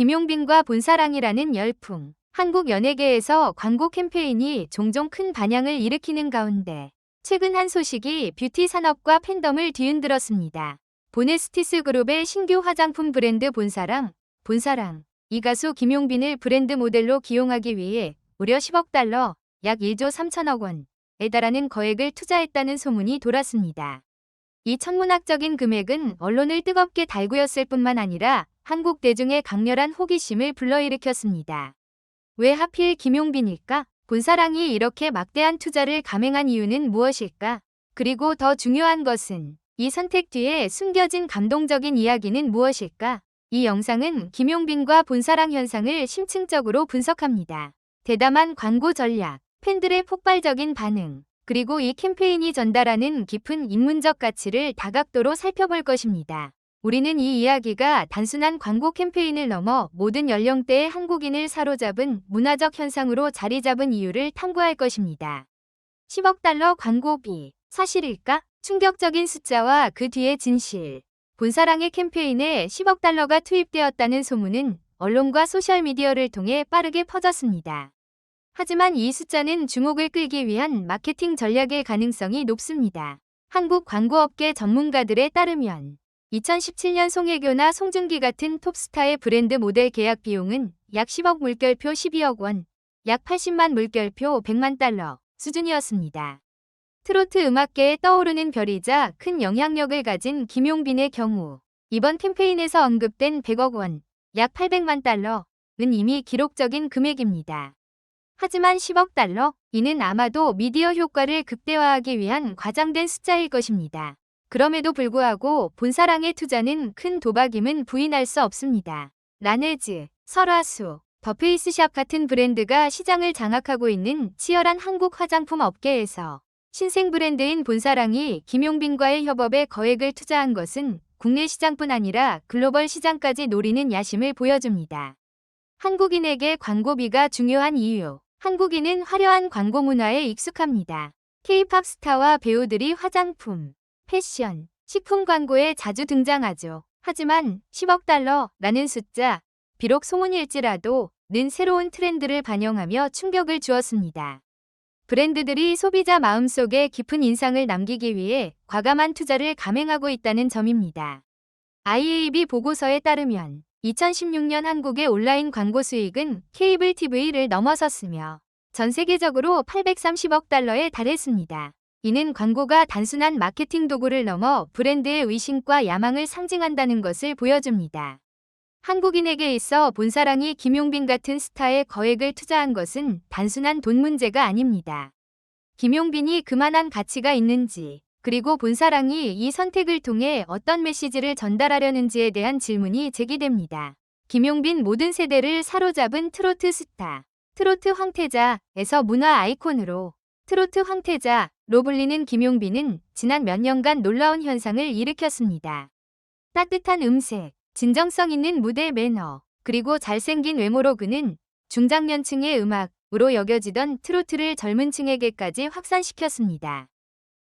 김용빈과 본사랑이라는 열풍. 한국 연예계에서 광고 캠페인이 종종 큰 반향을 일으키는 가운데 최근 한 소식이 뷰티 산업과 팬덤을 뒤흔들었습니다. 보네스티스 그룹의 신규 화장품 브랜드 본사랑, 본사랑, 이 가수 김용빈을 브랜드 모델로 기용하기 위해 무려 10억 달러, 약 1조 3천억 원에 달하는 거액을 투자했다는 소문이 돌았습니다. 이 천문학적인 금액은 언론을 뜨겁게 달구였을 뿐만 아니라 한국 대중의 강렬한 호기심을 불러일으켰습니다. 왜 하필 김용빈일까? 본사랑이 이렇게 막대한 투자를 감행한 이유는 무엇일까? 그리고 더 중요한 것은 이 선택 뒤에 숨겨진 감동적인 이야기는 무엇일까? 이 영상은 김용빈과 본사랑 현상을 심층적으로 분석합니다. 대담한 광고 전략, 팬들의 폭발적인 반응, 그리고 이 캠페인이 전달하는 깊은 인문적 가치를 다각도로 살펴볼 것입니다. 우리는 이 이야기가 단순한 광고 캠페인을 넘어 모든 연령대의 한국인을 사로잡은 문화적 현상으로 자리 잡은 이유를 탐구할 것입니다. 10억 달러 광고비, 사실일까? 충격적인 숫자와 그 뒤의 진실. 본사랑의 캠페인에 10억 달러가 투입되었다는 소문은 언론과 소셜미디어를 통해 빠르게 퍼졌습니다. 하지만 이 숫자는 주목을 끌기 위한 마케팅 전략의 가능성이 높습니다. 한국 광고업계 전문가들에 따르면 2017년 송혜교나 송중기 같은 톱스타의 브랜드 모델 계약 비용은 약 10억 물결표 12억 원, 약 80만 물결표 100만 달러 수준이었습니다. 트로트 음악계에 떠오르는 별이자 큰 영향력을 가진 김용빈의 경우 이번 캠페인에서 언급된 100억 원, 약 800만 달러는 이미 기록적인 금액입니다. 하지만 10억 달러? 이는 아마도 미디어 효과를 극대화하기 위한 과장된 숫자일 것입니다. 그럼에도 불구하고 본사랑의 투자는 큰 도박임은 부인할 수 없습니다. 라네즈, 설화수, 더페이스샵 같은 브랜드가 시장을 장악하고 있는 치열한 한국 화장품 업계에서 신생 브랜드인 본사랑이 김용빈과의 협업에 거액을 투자한 것은 국내 시장뿐 아니라 글로벌 시장까지 노리는 야심을 보여줍니다. 한국인에게 광고비가 중요한 이유. 한국인은 화려한 광고 문화에 익숙합니다. K-팝 스타와 배우들이 화장품, 패션, 식품 광고에 자주 등장하죠. 하지만 10억 달러라는 숫자, 비록 소문일지라도 는 새로운 트렌드를 반영하며 충격을 주었습니다. 브랜드들이 소비자 마음속에 깊은 인상을 남기기 위해 과감한 투자를 감행하고 있다는 점입니다. IAB 보고서에 따르면 2016년 한국의 온라인 광고 수익은 케이블 TV를 넘어섰으며 전 세계적으로 830억 달러에 달했습니다. 이는 광고가 단순한 마케팅 도구를 넘어 브랜드의 의심과 야망을 상징한다는 것을 보여줍니다. 한국인에게 있어 본사랑이 김용빈 같은 스타에 거액을 투자한 것은 단순한 돈 문제가 아닙니다. 김용빈이 그만한 가치가 있는지, 그리고 본사랑이 이 선택을 통해 어떤 메시지를 전달하려는지에 대한 질문이 제기됩니다. 김용빈 모든 세대를 사로잡은 트로트 스타, 트로트 황태자에서 문화 아이콘으로 트로트 황태자 로 불리는 김용빈은 지난 몇 년간 놀라운 현상을 일으켰습니다. 따뜻한 음색, 진정성 있는 무대 매너, 그리고 잘생긴 외모로 그는 중장년층의 음악으로 여겨지던 트로트를 젊은 층에게까지 확산시켰습니다.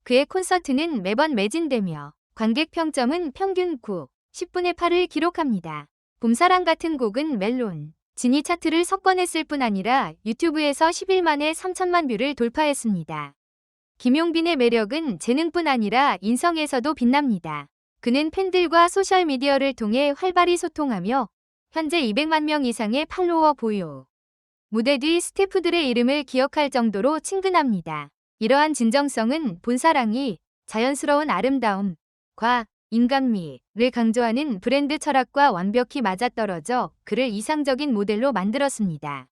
그의 콘서트는 매번 매진되며 관객 평점은 평균 9, 10분의 8을 기록합니다. 봄사랑 같은 곡은 멜론, 지니 차트를 석권했을 뿐 아니라 유튜브에서 10일 만에 3천만 뷰를 돌파했습니다. 김용빈의 매력은 재능뿐 아니라 인성에서도 빛납니다. 그는 팬들과 소셜미디어를 통해 활발히 소통하며 현재 200만 명 이상의 팔로워 보유. 무대 뒤 스태프들의 이름을 기억할 정도로 친근합니다. 이러한 진정성은 본사랑이 자연스러운 아름다움 과 인간미를 강조하는 브랜드 철학과 완벽히 맞아떨어져 그를 이상적인 모델로 만들었습니다.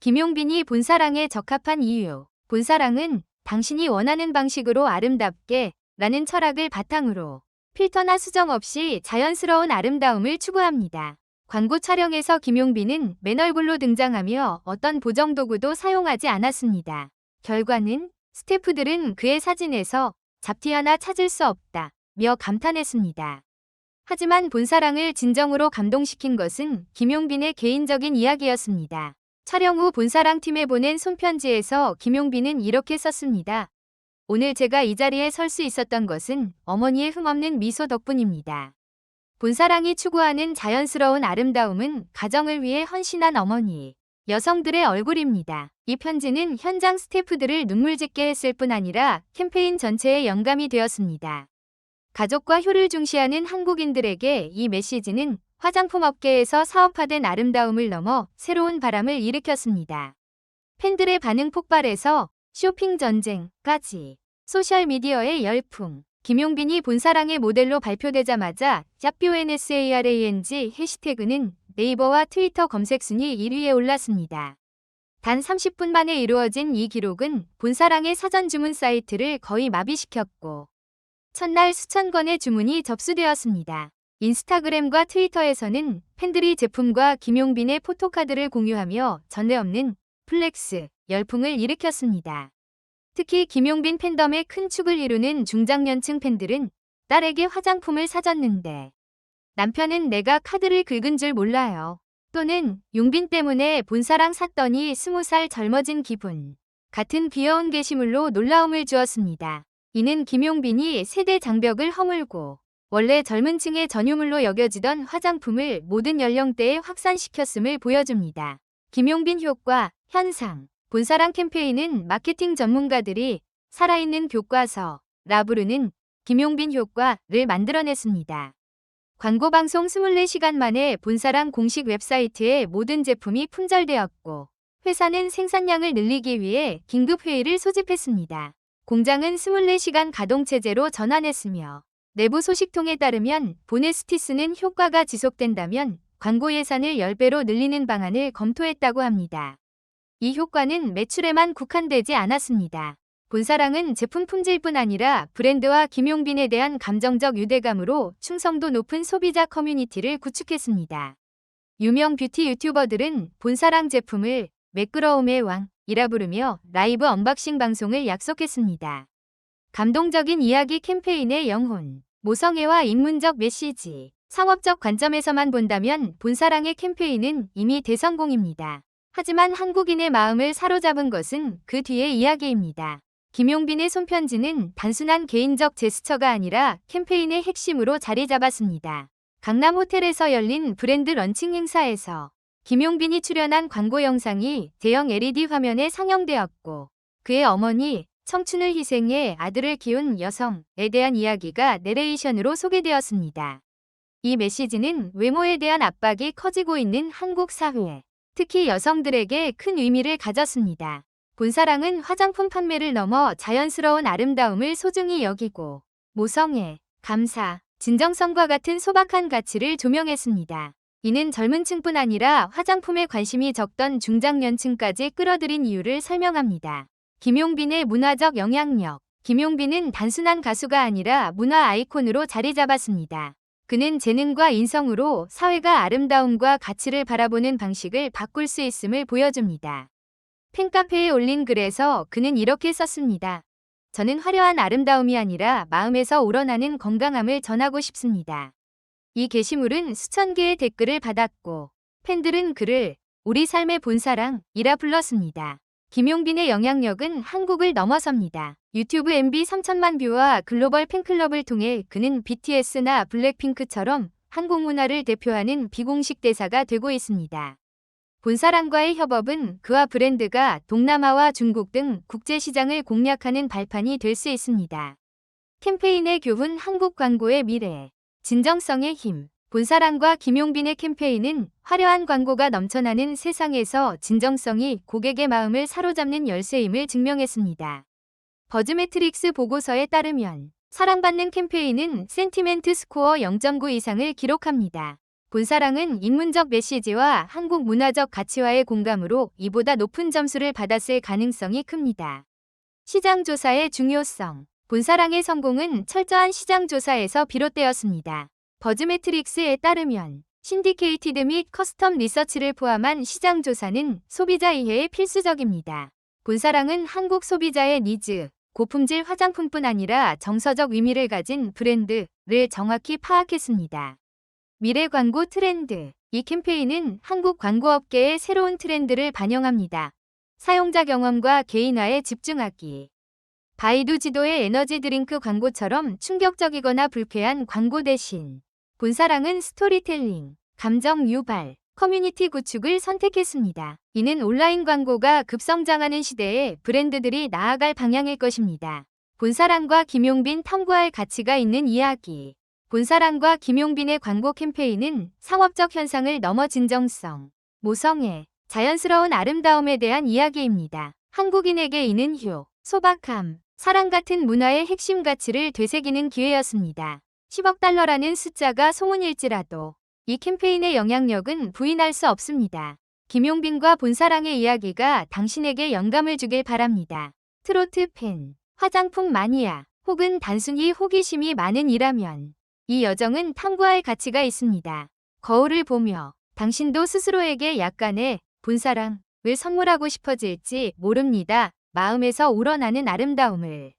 김용빈이 본사랑에 적합한 이유. 본사랑은 당신이 원하는 방식으로 아름답게 라는 철학을 바탕으로 필터나 수정 없이 자연스러운 아름다움을 추구합니다. 광고 촬영에서 김용빈은 맨 얼굴로 등장하며 어떤 보정 도구도 사용하지 않았습니다. 결과는 스태프들은 그의 사진에서 잡티 하나 찾을 수 없다. 며 감탄했습니다. 하지만 본사랑을 진정으로 감동시킨 것은 김용빈의 개인적인 이야기였습니다. 촬영 후 본사랑 팀에 보낸 손편지에서 김용빈은 이렇게 썼습니다. 오늘 제가 이 자리에 설 수 있었던 것은 어머니의 흠없는 미소 덕분입니다. 본사랑이 추구하는 자연스러운 아름다움은 가정을 위해 헌신한 어머니, 여성들의 얼굴입니다. 이 편지는 현장 스태프들을 눈물짓게 했을 뿐 아니라 캠페인 전체에 영감이 되었습니다. 가족과 효를 중시하는 한국인들에게 이 메시지는 화장품 업계에서 사업화된 아름다움을 넘어 새로운 바람을 일으켰습니다. 팬들의 반응 폭발에서 쇼핑 전쟁까지 소셜미디어의 열풍. 김용빈이 본사랑의 모델로 발표되자마자 짭뷰NSARANG 해시태그는 네이버와 트위터 검색 순위 1위에 올랐습니다. 단 30분 만에 이루어진 이 기록은 본사랑의 사전 주문 사이트를 거의 마비시켰고 첫날 수천 건의 주문이 접수되었습니다. 인스타그램과 트위터에서는 팬들이 제품과 김용빈의 포토카드를 공유하며 전례 없는 플렉스 열풍을 일으켰습니다. 특히 김용빈 팬덤의 큰 축을 이루는 중장년층 팬들은 딸에게 화장품을 사줬는데 남편은 내가 카드를 긁은 줄 몰라요. 또는 용빈 때문에 본사랑 샀더니 스무 살 젊어진 기분. 같은 귀여운 게시물로 놀라움을 주었습니다. 이는 김용빈이 세대 장벽을 허물고 원래 젊은 층의 전유물로 여겨지던 화장품을 모든 연령대에 확산시켰음을 보여줍니다. 김용빈 효과, 현상, 본사랑 캠페인은 마케팅 전문가들이 살아있는 교과서, 라부르는 김용빈 효과를 만들어냈습니다. 광고 방송 24시간 만에 본사랑 공식 웹사이트에 모든 제품이 품절되었고 회사는 생산량을 늘리기 위해 긴급 회의를 소집했습니다. 공장은 24시간 가동 체제로 전환했으며 내부 소식통에 따르면 보네스티스는 효과가 지속된다면 광고 예산을 10배로 늘리는 방안을 검토했다고 합니다. 이 효과는 매출에만 국한되지 않았습니다. 본사랑은 제품 품질뿐 아니라 브랜드와 김용빈에 대한 감정적 유대감으로 충성도 높은 소비자 커뮤니티를 구축했습니다. 유명 뷰티 유튜버들은 본사랑 제품을 매끄러움의 왕이라 부르며 라이브 언박싱 방송을 약속했습니다. 감동적인 이야기 캠페인의 영혼, 모성애와 인문적 메시지, 상업적 관점에서만 본다면 본사랑의 캠페인은 이미 대성공입니다. 하지만 한국인의 마음을 사로잡은 것은 그 뒤의 이야기입니다. 김용빈의 손편지는 단순한 개인적 제스처가 아니라 캠페인의 핵심으로 자리 잡았습니다. 강남 호텔에서 열린 브랜드 런칭 행사에서 김용빈이 출연한 광고 영상이 대형 LED 화면에 상영되었고 그의 어머니, 청춘을 희생해 아들을 키운 여성에 대한 이야기가 내레이션으로 소개되었습니다. 이 메시지는 외모에 대한 압박이 커지고 있는 한국 사회, 특히 여성들에게 큰 의미를 가졌습니다. 본사랑은 화장품 판매를 넘어 자연스러운 아름다움을 소중히 여기고 모성애, 감사, 진정성과 같은 소박한 가치를 조명했습니다. 이는 젊은 층뿐 아니라 화장품에 관심이 적던 중장년층까지 끌어들인 이유를 설명합니다. 김용빈의 문화적 영향력. 김용빈은 단순한 가수가 아니라 문화 아이콘으로 자리 잡았습니다. 그는 재능과 인성으로 사회가 아름다움과 가치를 바라보는 방식을 바꿀 수 있음을 보여줍니다. 팬카페에 올린 글에서 그는 이렇게 썼습니다. 저는 화려한 아름다움이 아니라 마음에서 우러나는 건강함을 전하고 싶습니다. 이 게시물은 수천 개의 댓글을 받았고 팬들은 그를 우리 삶의 본사랑이라 불렀습니다. 김용빈의 영향력은 한국을 넘어섭니다. 유튜브 MB 3천만 뷰와 글로벌 팬클럽을 통해 그는 BTS나 블랙핑크처럼 한국 문화를 대표하는 비공식 대사가 되고 있습니다. 본사랑과의 협업은 그와 브랜드가 동남아와 중국 등 국제시장을 공략하는 발판이 될 수 있습니다. 캠페인의 교훈 한국 광고의 미래, 진정성의 힘, 본사랑과 김용빈의 캠페인은 화려한 광고가 넘쳐나는 세상에서 진정성이 고객의 마음을 사로잡는 열쇠임을 증명했습니다. 버즈매트릭스 보고서에 따르면 사랑받는 캠페인은 센티멘트 스코어 0.9 이상을 기록합니다. 본사랑은 인문적 메시지와 한국 문화적 가치와의 공감으로 이보다 높은 점수를 받았을 가능성이 큽니다. 시장 조사의 중요성 본사랑의 성공은 철저한 시장 조사에서 비롯되었습니다. 버즈매트릭스에 따르면 신디케이티드 및 커스텀 리서치를 포함한 시장 조사는 소비자 이해에 필수적입니다. 본사랑은 한국 소비자의 니즈, 고품질 화장품뿐 아니라 정서적 의미를 가진 브랜드를 정확히 파악했습니다. 미래 광고 트렌드. 이 캠페인은 한국 광고업계의 새로운 트렌드를 반영합니다. 사용자 경험과 개인화에 집중하기. 바이두 지도의 에너지 드링크 광고처럼 충격적이거나 불쾌한 광고 대신 본사랑은 스토리텔링, 감정 유발, 커뮤니티 구축을 선택했습니다. 이는 온라인 광고가 급성장하는 시대에 브랜드들이 나아갈 방향일 것입니다. 본사랑과 김용빈 탐구할 가치가 있는 이야기. 본사랑과 김용빈의 광고 캠페인은 상업적 현상을 넘어 진정성, 모성애, 자연스러운 아름다움에 대한 이야기입니다. 한국인에게 이는 효, 소박함, 사랑 같은 문화의 핵심 가치를 되새기는 기회였습니다. 10억 달러라는 숫자가 소문일지라도 이 캠페인의 영향력은 부인할 수 없습니다. 김용빈과 본사랑의 이야기가 당신에게 영감을 주길 바랍니다. 트로트 팬, 화장품 마니아, 혹은 단순히 호기심이 많은 이라면 이 여정은 탐구할 가치가 있습니다. 거울을 보며 당신도 스스로에게 약간의 본사랑을 선물하고 싶어질지 모릅니다. 마음에서 우러나는 아름다움을